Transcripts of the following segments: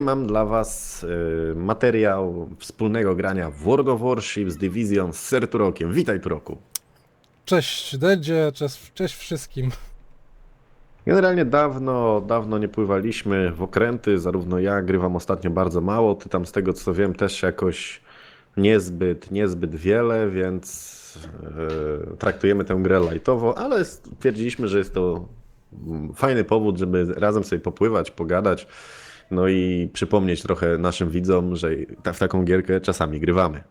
Mam dla Was y, materiał wspólnego grania w World of Warships Division z Sir Turokiem. Witaj Turoku. Cześć Dedzie, cześć, cześć wszystkim. Generalnie dawno, dawno nie pływaliśmy w okręty, zarówno ja grywam ostatnio bardzo mało, ty tam z tego co wiem też jakoś niezbyt, niezbyt wiele, więc y, traktujemy tę grę lightowo, ale stwierdziliśmy, że jest to fajny powód, żeby razem sobie popływać, pogadać, no i przypomnieć trochę naszym widzom, że ta- w taką gierkę czasami grywamy.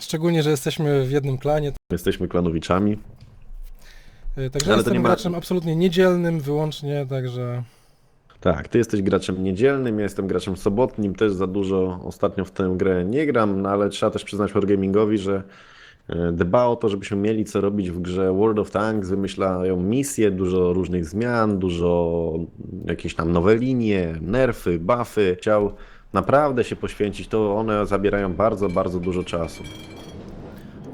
Szczególnie, że jesteśmy w jednym klanie, Jesteśmy klanowiczami. y, także Ale jestem nie ma- graczem absolutnie niedzielnym wyłącznie, także Tak, ty jesteś graczem niedzielnym, ja jestem graczem sobotnim, też za dużo ostatnio w tę grę nie gram, no ale trzeba też przyznać Wargamingowi, że e, dba o to, żebyśmy mieli co robić w grze World of Tanks, wymyślają misje, dużo różnych zmian, dużo jakieś tam nowe linie, nerfy, buffy. Chciał naprawdę się poświęcić, to one zabierają bardzo, bardzo dużo czasu.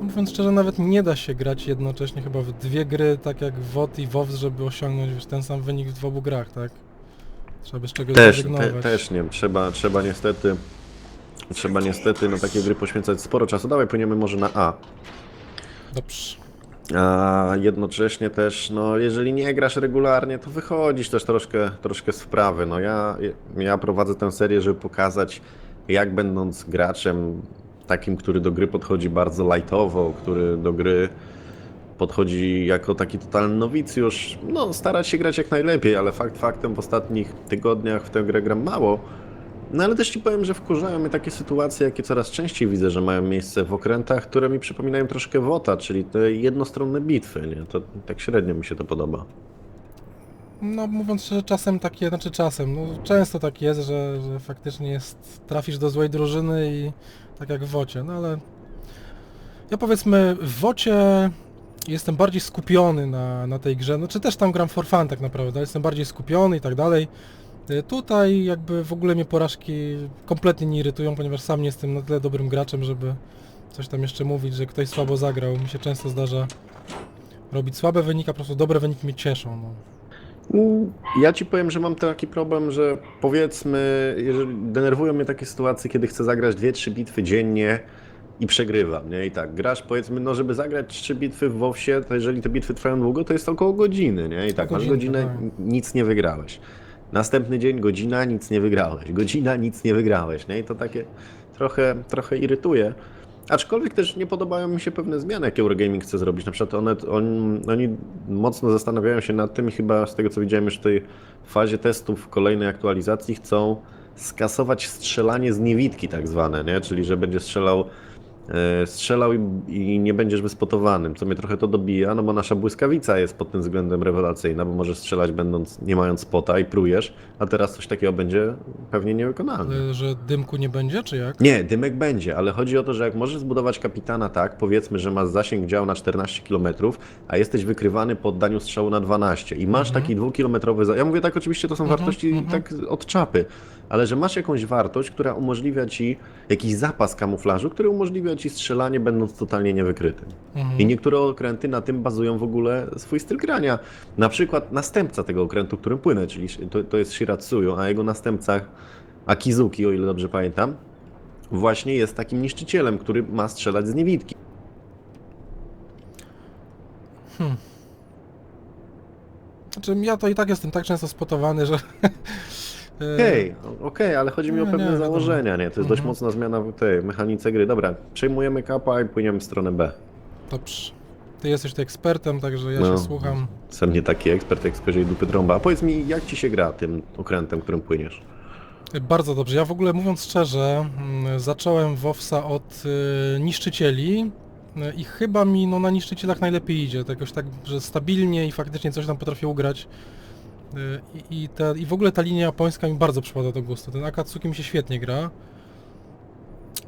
mówiąc szczerze, nawet nie da się grać jednocześnie chyba w dwie gry, tak jak WOT i WoW, żeby osiągnąć wiesz, ten sam wynik w obu grach, tak? Trzeba by z czegoś Też, te, zrezygnować. też nie, trzeba, trzeba niestety, trzeba niestety na takie gry poświęcać sporo czasu. Dawaj, płyniemy może na A. Dobrze. A jednocześnie też, no jeżeli nie grasz regularnie, to wychodzisz też troszkę, troszkę z wprawy. No ja, ja prowadzę tę serię, żeby pokazać, jak będąc graczem takim, który do gry podchodzi bardzo lightowo, który do gry podchodzi jako taki totalny nowicjusz, no starać się grać jak najlepiej, ale fakt faktem w ostatnich tygodniach w tę grę gram mało. No ale też ci powiem, że wkurzają mnie takie sytuacje, jakie coraz częściej widzę, że mają miejsce w okrętach, które mi przypominają troszkę WOTA, czyli te jednostronne bitwy, nie? To tak średnio mi się to podoba. No mówiąc szczerze, czasem takie, znaczy czasem, no często tak jest, że, że faktycznie jest, trafisz do złej drużyny i tak jak w wocie, no ale ja powiedzmy w wocie jestem bardziej skupiony na, na tej grze, no czy też tam gram for fun tak naprawdę, jestem bardziej skupiony i tak dalej. Y, Tutaj jakby w ogóle mnie porażki kompletnie nie irytują, ponieważ sam nie jestem na tyle dobrym graczem, żeby coś tam jeszcze mówić, że ktoś słabo zagrał. Mi się często zdarza robić słabe wyniki, a po prostu dobre wyniki mnie cieszą. No. Mm, Ja ci powiem, że mam taki problem, że powiedzmy, jeżeli denerwują mnie takie sytuacje, kiedy chcę zagrać 2-3 bitwy dziennie i przegrywam, nie? I tak, grasz powiedzmy, no żeby zagrać 3 bitwy w WoWsie, to jeżeli te bitwy trwają długo, to jest około godziny, nie? I tak, masz godzinę, tak. nic nie wygrałeś. Następny dzień, godzina, nic nie wygrałeś. Godzina, nic nie wygrałeś, nie? I to takie trochę, trochę irytuje. Aczkolwiek też nie podobają mi się pewne zmiany, jakie Eurogaming chce zrobić. Na przykład one, on, oni mocno zastanawiają się nad tym i chyba z tego co widziałem już w tej fazie testów kolejnej aktualizacji chcą skasować strzelanie z niewidki tak zwane, nie? Czyli że będzie strzelał strzelał i, i nie będziesz wyspotowanym, co mnie trochę to dobija, no bo nasza błyskawica jest pod tym względem rewelacyjna, bo możesz strzelać będąc, nie mając spota i prujesz, a teraz coś takiego będzie pewnie niewykonalne. Y, Że dymku nie będzie, czy jak? Nie, dymek będzie, ale chodzi o to, że jak możesz zbudować kapitana tak, powiedzmy, że masz zasięg działu na 14 km, a jesteś wykrywany po oddaniu strzału na 12 i masz taki dwukilometrowy... Za... Ja mówię tak, oczywiście to są Mhm, wartości mhm. tak od czapy, ale że masz jakąś wartość, która umożliwia ci jakiś zapas kamuflażu, który umożliwia ci strzelanie będąc totalnie niewykrytym. Mhm. I niektóre okręty na tym bazują w ogóle swój styl grania. Na przykład następca tego okrętu, którym płynę, czyli to, to jest Shiratsuyu, a jego następca Akizuki, o ile dobrze pamiętam, właśnie jest takim niszczycielem, który ma strzelać z niewidki. Znaczy ja to i tak jestem tak często spotowany, że... Okej, okej, ale chodzi mi o pewne nie, założenia, nie? To jest dość Mhm. mocna zmiana w tej mechanice gry. Dobra, przejmujemy kapa i płyniemy w stronę B. Dobrze. Ty jesteś tutaj ekspertem, także ja No. się słucham. Jestem nie taki ekspert, jak skorzej dupy trąba. A powiedz mi, jak ci się gra tym okrętem, którym płyniesz? Y, Bardzo dobrze. Ja w ogóle mówiąc szczerze, mm, zacząłem WoWsa od y, niszczycieli y, i chyba mi no, na niszczycielach najlepiej idzie. To jakoś tak, że stabilnie i faktycznie coś tam potrafię ugrać. Y, I, i, ta, I w ogóle ta linia japońska mi bardzo przypada do gustu. Ten Akatsuki mi się świetnie gra.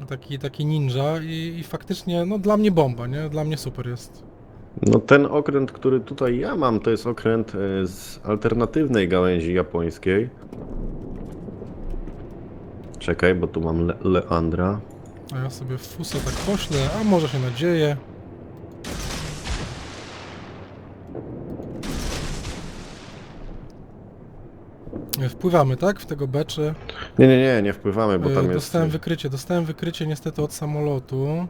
Taki, taki ninja i, i faktycznie, no dla mnie bomba, nie? Dla mnie super jest. No ten okręt, który tutaj ja mam, to jest okręt e, z alternatywnej gałęzi japońskiej. Czekaj, bo tu mam Le Leandra. A ja sobie fusa tak poślę, a może się nadzieję. Wpływamy, tak? W tego B, czy... Nie, nie, nie, nie wpływamy, bo E, tam jest... dostałem wykrycie, dostałem wykrycie niestety od samolotu.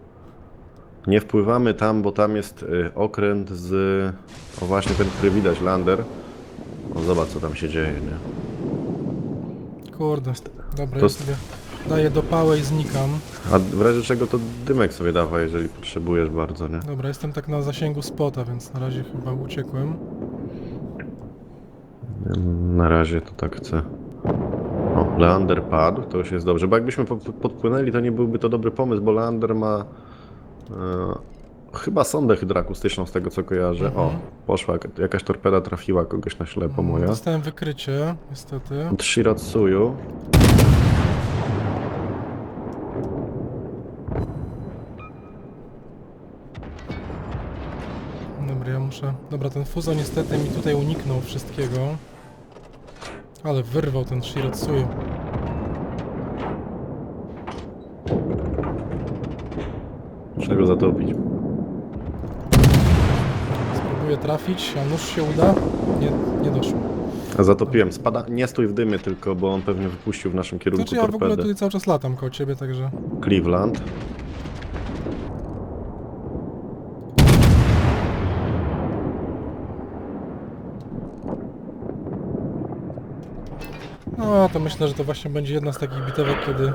Nie wpływamy tam, bo tam jest y, okręt z... O właśnie ten, który widać, lander. O, zobacz co tam się dzieje, nie? Kurde, dobra, To ja s- sobie daję do pałę i znikam. A w razie czego to dymek sobie dawa, jeżeli potrzebujesz bardzo, nie? Dobra, jestem tak na zasięgu spota, więc na razie chyba uciekłem. Na razie to tak chcę. O, Leander padł, to już jest dobrze. Bo jakbyśmy po- podpłynęli, to nie byłby to dobry pomysł, bo Leander ma e, chyba sondę hydroakustyczną z tego co kojarzę. O, Mhm. poszła, jaka- jakaś torpeda trafiła kogoś na ślepo moja. Dostałem wykrycie, niestety. Od Shiratsuyu. Muszę... Dobra, ten Fuzo niestety mi tutaj uniknął wszystkiego. Ale wyrwał ten Shiratsuyu. Muszę go zatopić. Spróbuję trafić, a nóż się uda? Nie, nie doszło. A Zatopiłem. Spada, nie stój w dymy tylko, bo on pewnie wypuścił w naszym kierunku Znaczy ja w ogóle torpedę. tutaj cały czas latam koło ciebie, także... Cleveland. No, to myślę, że to właśnie będzie jedna z takich bitewek, kiedy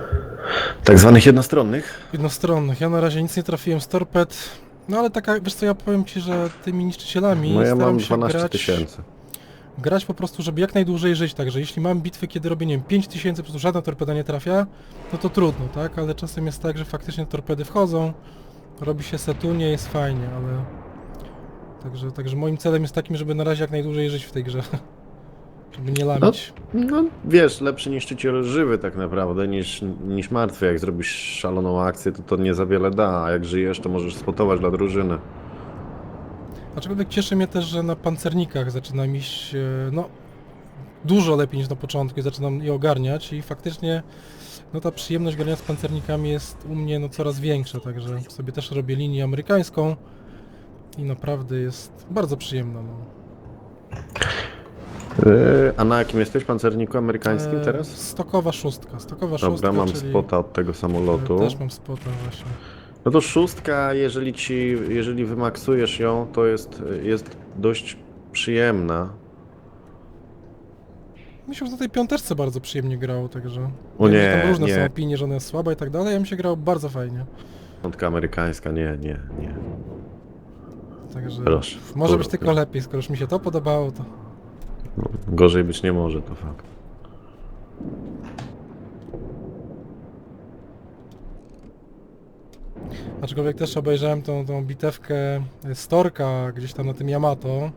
Tak zwanych jednostronnych. jednostronnych. Ja na razie nic nie trafiłem z torped. No ale taka, wiesz co, ja powiem ci, że tymi niszczycielami No ja staram mam się 12 grać, tysięcy. grać po prostu, żeby jak najdłużej żyć, także jeśli mam bitwy, kiedy robię, nie wiem, 5000, po prostu żadna torpeda nie trafia, no to trudno, tak? Ale czasem jest tak, że faktycznie torpedy wchodzą, robi się setunie, jest fajnie, ale... Także, także moim celem jest takim, żeby na razie jak najdłużej żyć w tej grze. Żeby nie lamić. No wiesz, lepszy niszczyciel żywy tak naprawdę niż, niż martwy. Jak zrobisz szaloną akcję, to to nie za wiele da, a jak żyjesz, to możesz spotować dla drużyny. Aczkolwiek cieszy mnie też, że na pancernikach zaczynam iść, e, no, dużo lepiej niż na początku i zaczynam je ogarniać i faktycznie, no ta przyjemność grania z pancernikami jest u mnie, no, coraz większa, także sobie też robię linię amerykańską i naprawdę jest bardzo przyjemna, no. A na jakim jesteś pancerniku amerykańskim E, teraz? Stokowa szóstka, stokowa szóstka, Dobra, mam czyli spota od tego samolotu. też mam spota właśnie. No to szóstka, jeżeli ci, jeżeli wymaksujesz ją, to jest, jest dość przyjemna. Mi się już na tej piąteczce bardzo przyjemnie grało, także... O wiem, że nie, tam różne nie. są opinie, że ona jest słaba i tak dalej, a mi się grało bardzo fajnie. Piątka amerykańska, nie, nie, nie. Także Proszę. może być tylko lepiej, skoro już mi się to podobało, to... No, gorzej być nie może, to fakt. Aczkolwiek też obejrzałem tą, tą bitewkę Storka gdzieś tam na tym Yamato.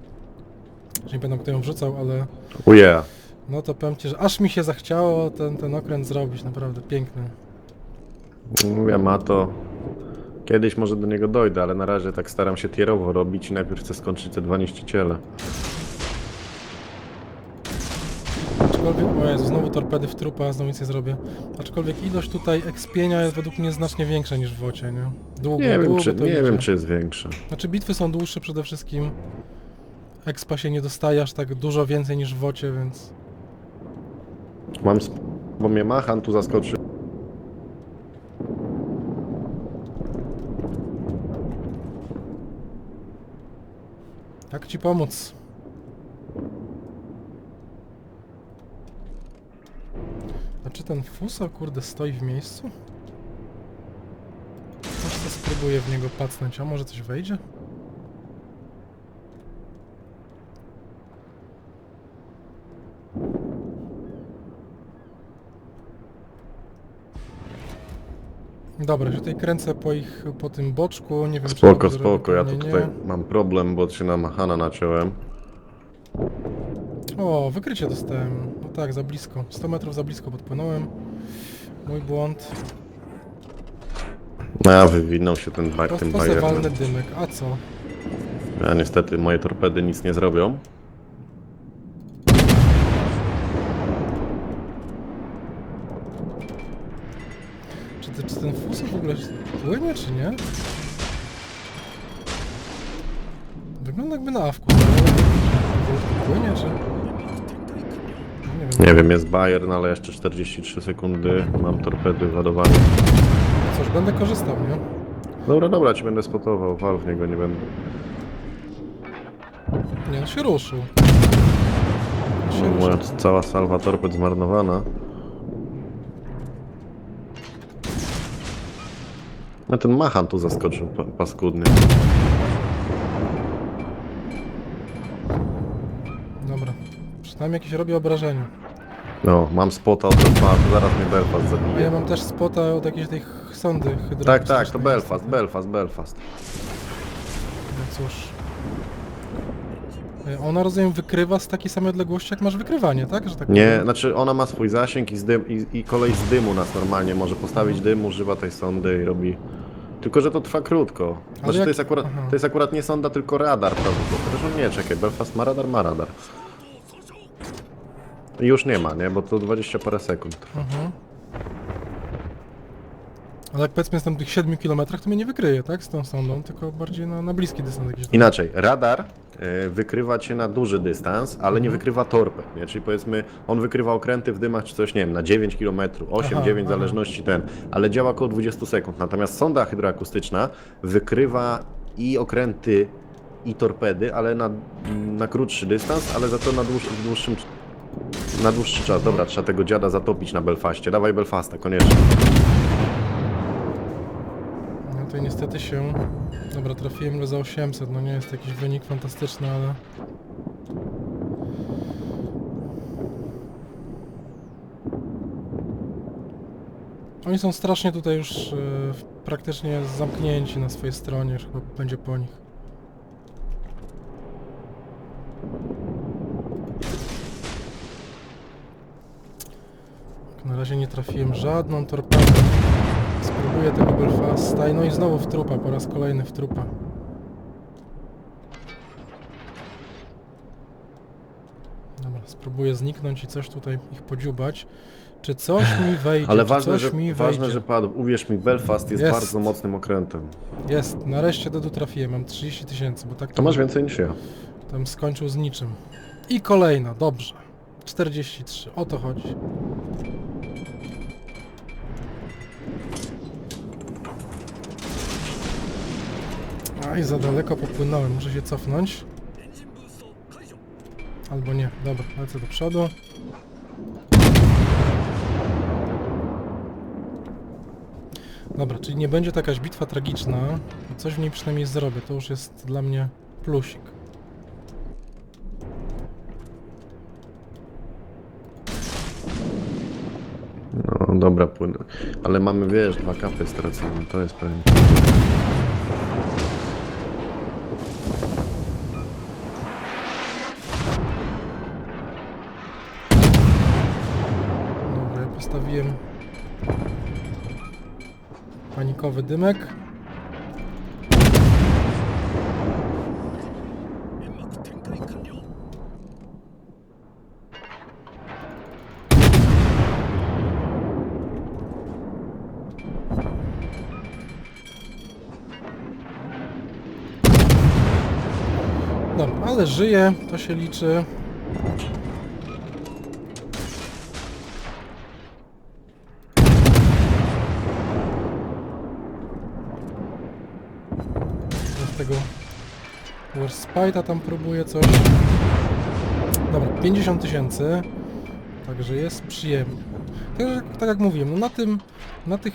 Już nie pamiętam kto ją wrzucał, ale Uje. no to powiem ci, że aż mi się zachciało ten, ten okręt zrobić, naprawdę piękny. Mówię, ma to. Kiedyś może do niego dojdę, ale na razie tak staram się tierowo robić i najpierw chcę skończyć te dwa niszczyciele. Aczkolwiek, o Jezu, znowu torpedy w trupa, znowu nic nie zrobię. Aczkolwiek ilość tutaj ekspienia jest według mnie znacznie większa niż w Wocie, nie? Długo, Nie wiem, długo czy, to nie idzie. wiem, czy jest większa. Znaczy bitwy są dłuższe przede wszystkim. Expa się nie dostaje aż tak dużo więcej niż w Wocie, więc... Mam, sp- bo mnie Machan tu zaskoczy. Jak ci pomóc? A czy ten fusa kurde stoi w miejscu? Może to spróbuję w niego pacnąć, a może coś wejdzie? Dobra, się tutaj kręcę po ich, po tym boczku, nie wiem czy Spoko, dobrze robię spoko, ja tu tutaj mam problem, bo się na Machana naciąłem. O, wykrycie dostałem. No tak, za blisko. 100 metrów za blisko podpłynąłem. Mój błąd. No ja wywinął się ten, ba- To, tym to se walny bajerem. dymek. A co? Ja niestety moje torpedy nic nie zrobią. Czy, ty, czy ten fusy w ogóle płynie, czy nie? Wygląda jakby na awku. Nie wiem, jest Bayern, ale jeszcze 43 sekundy. Mam torpedy w ładowaniu. Cóż, będę korzystał, nie? Dobra, dobra, ci będę spotował. Wal w niego nie będę. Nie, on się ruszył. On się Moja cała salwa torped zmarnowana. No ten Machan tu zaskoczył pa- paskudnie. Dobra. Przynajmniej jakieś robi obrażenie. No, mam spota od Belfastu, zaraz mnie Belfast A ja zabije. mam też spota od jakiejś tych sondy. Tak, tak, to Belfast, Belfast, Belfast. No cóż. E, Ona rozumiem wykrywa z takiej samej odległości jak masz wykrywanie, tak? Że tak Nie, powiem? znaczy ona ma swój zasięg i, z dym, i, i kolej z dymu nas normalnie może postawić dym, używa tej sondy i robi... Tylko, że to trwa krótko. Znaczy jak- to, jest akurat, aha. to jest akurat nie sonda, tylko radar prawdopodobnie. Zresztą nie, czekaj, Belfast ma radar, ma radar. I już nie ma, nie? Bo to 20 parę sekund trwa. Mhm. Ale jak powiedzmy jestem w tych 7 km, to mnie nie wykryje, tak? Z tą sondą, tylko bardziej na, na bliski dystans jakiś. tam. Inaczej, radar e, wykrywa cię na duży dystans, ale nie Mhm. wykrywa torped, nie? Czyli powiedzmy, on wykrywa okręty w dymach czy coś, nie wiem, na 9 km, 8, Aha, 9, w aha. zależności ten, ale działa około 20 sekund. Natomiast sonda hydroakustyczna wykrywa i okręty, i torpedy, ale na, na krótszy dystans, ale za to na dłuższy, w dłuższym na dłuższy czas. Dobra, trzeba tego dziada zatopić na Belfaście. Dawaj Belfasta, koniecznie. No to niestety się... Dobra, trafiłem go za 800, no nie jest jakiś wynik fantastyczny, ale... Oni są strasznie tutaj już e, praktycznie zamknięci na swojej stronie, chyba będzie po nich. Na razie nie trafiłem żadną torpedę. Spróbuję tego Belfasta i no i znowu w trupa, po raz kolejny w trupa. Dobra, spróbuję zniknąć i coś tutaj ich podziubać. Czy coś mi wejdzie? Ale ważne, coś że, mi ważne, wejdzie? że padł. Uwierz mi, Belfast jest, Jest. bardzo mocnym okrętem. Jest, nareszcie do tu trafiłem, mam 30 tysięcy, bo tak To masz więcej niż ja. tam skończył z niczym. I kolejna, dobrze. 43, o to chodzi. Aj, za daleko popłynąłem, muszę się cofnąć. Albo nie, dobra, lecę do przodu. Dobra, czyli nie będzie to jakaś bitwa tragiczna. Coś w niej przynajmniej zrobię, to już jest dla mnie plusik. No dobra, płynę. Ale mamy, wiesz, dwa kapy stracone, to jest pewnie. Postawiłem panikowy dymek. Ale żyje, to się liczy. Z tego Warspite'a tam próbuję coś. Dobra, 50 tysięcy. Także jest przyjemnie. Tak, tak jak mówiłem, no na tym, na tych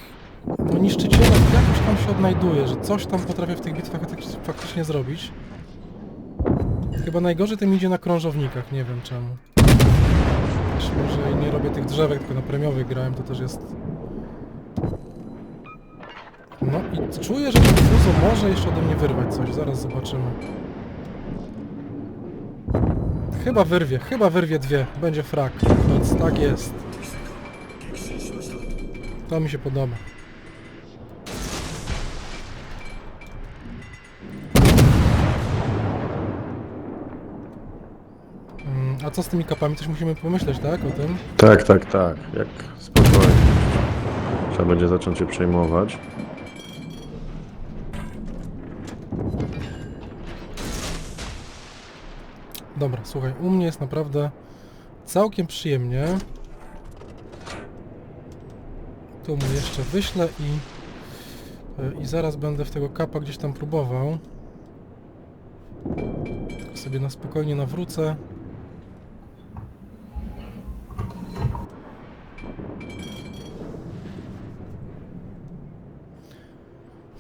no niszczycielach jakoś tam się odnajduje, że coś tam potrafię w tych bitwach faktycznie- zrobić. Chyba najgorzej tym idzie na krążownikach, nie wiem czemu. Też może nie robię tych drzewek, tylko na premiowych grałem, to też jest... No i czuję, że Fuzo może jeszcze ode mnie wyrwać coś, zaraz zobaczymy. Chyba wyrwie, chyba wyrwie dwie, będzie frak, więc tak jest. To mi się podoba. Mm, A co z tymi kapami? Też musimy pomyśleć, tak? O tym? Tak, tak, tak. Jak spokojnie. Trzeba będzie zacząć się przejmować. Dobra, słuchaj, u mnie jest naprawdę całkiem przyjemnie. Tu mu jeszcze wyślę i, e, i zaraz będę w tego kapa gdzieś tam próbował. Sobie na spokojnie nawrócę.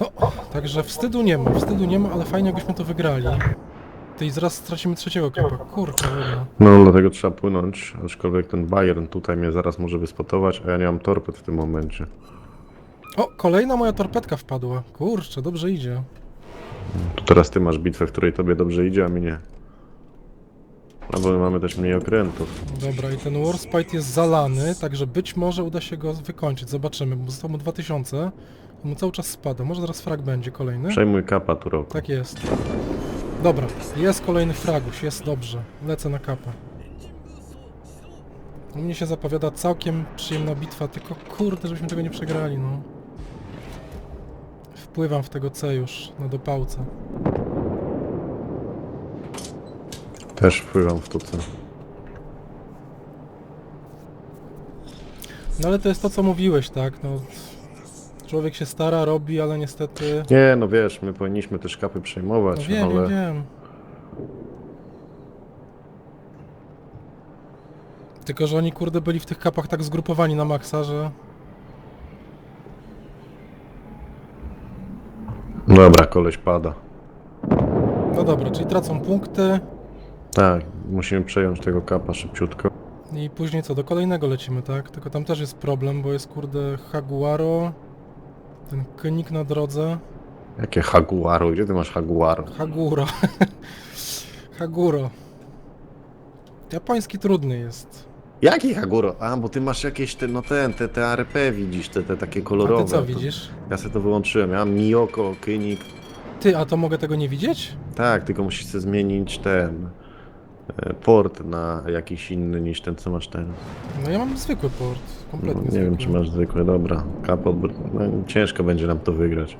No, także wstydu nie ma, wstydu nie ma, ale fajnie jakbyśmy to wygrali. Ty i zaraz stracimy trzeciego. Kurczę, dobra. No, dlatego trzeba płynąć, aczkolwiek ten Bayern tutaj mnie zaraz może wyspotować, a ja nie mam torped w tym momencie. O, kolejna moja torpedka wpadła. Kurczę, dobrze idzie. To teraz ty masz bitwę, w której tobie dobrze idzie, a mi nie. No bo my mamy też mniej okrętów. Dobra, i ten Warspite jest zalany, także być może uda się go wykończyć. Zobaczymy, bo zostało mu 2000 i mu cały czas spada. Może zaraz frag będzie kolejny? Przejmuj kapa tu roku. Tak jest. Dobra, jest kolejny fraguś, jest dobrze. Lecę na kapę. U mnie się zapowiada całkiem przyjemna bitwa, tylko kurde, żebyśmy tego nie przegrali, no. Wpływam w tego C już, na dopałce. Też wpływam w tuce. No ale to jest to, co mówiłeś, tak? No, człowiek się stara, robi, ale niestety... Nie, no wiesz, my powinniśmy też kapy No przejmować, wiem, ale... wiem, wiem. Tylko, że oni kurde byli w tych kapach tak zgrupowani na maksa, że... Dobra, koleś pada. No dobra, czyli tracą punkty Tak, musimy przejąć tego kapa szybciutko. i później co, do kolejnego lecimy, tak? Tylko tam też jest problem, bo jest kurde Haguaro, ten konik na drodze. Jakie Haguaru? Gdzie ty masz Haguaru? Haguro. Haguro. Japoński trudny jest. Jaki Haguro? A, bo ty masz jakieś te, no ten, te, te ARP widzisz, te, te takie A kolorowe. ty co To- widzisz? Ja sobie to wyłączyłem, ja mam Miyoko, Kynik. Ty, a to mogę tego nie widzieć? Tak, tylko musisz sobie zmienić ten e, port na jakiś inny niż ten, co masz teraz. No ja mam zwykły port, kompletnie nie wiem, czy masz zwykły, dobra. Kapot, no, ciężko będzie nam to wygrać.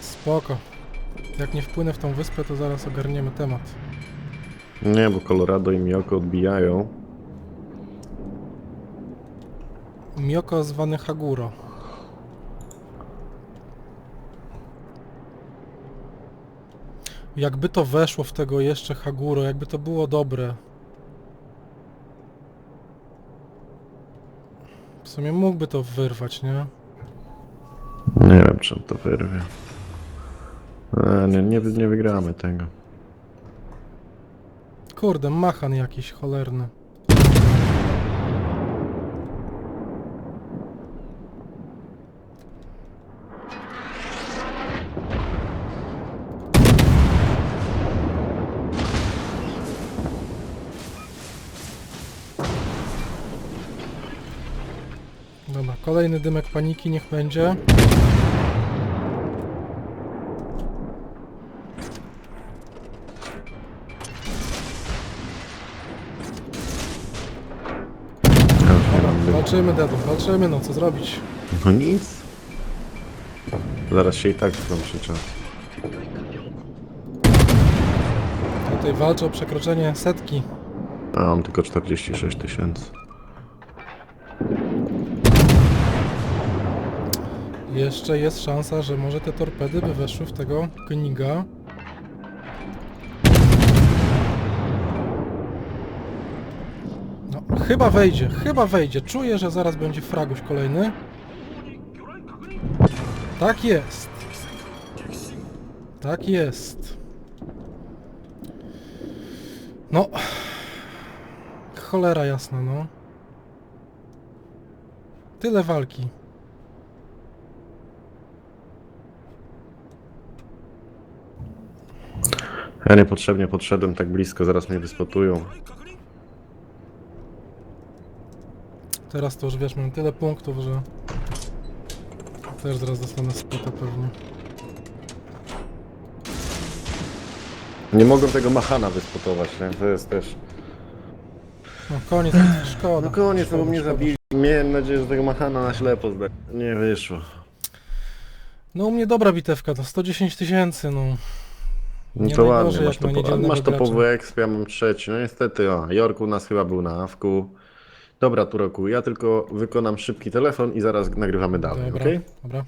Spoko. Jak nie wpłynę w tą wyspę, to zaraz ogarniemy temat. Nie, bo Colorado i Miyoko odbijają. Mioko zwany Haguro. Jakby to weszło w tego jeszcze Haguro, jakby to było dobre. W sumie mógłby to wyrwać, nie? Nie wiem, czy on to wyrwie. A, nie, nie, nie wygramy tego. Kurde, machan jakiś cholerny. Dobra, kolejny dymek paniki niech będzie. Walczymy, Dedu, walczymy, no co zrobić? No nic. Zaraz się i tak skończy czas. Tutaj walczę o przekroczenie setki. A mam tylko 46 tysięcy. Jeszcze jest szansa, że może te torpedy by weszły w tego Königa. No, chyba wejdzie, chyba wejdzie. Czuję, że zaraz będzie fraguś kolejny. Tak jest. Tak jest. No. Cholera jasna, no. Tyle walki. Ja niepotrzebnie podszedłem tak blisko, zaraz mnie wyspotują. Teraz to już wiesz, mam tyle punktów, że też zaraz dostanę spota pewnie. Nie mogłem tego Mahana wyspotować, nie? To jest też... No koniec, szkoda. No koniec, no bo mnie zabili. Miałem nadzieję, że tego Mahana na ślepo zda. Nie wyszło. No u mnie dobra bitewka, to 110 tysięcy, no. No Nie to najgorzej, ładnie, masz, na topo, niedzielnego masz topowy gracza. exp, ja mam trzeci. No niestety, o, Jork u nas chyba był na awku. Dobra, Turoku, ja tylko wykonam szybki telefon i zaraz nagrywamy dalej, Dobra, okej? dobra.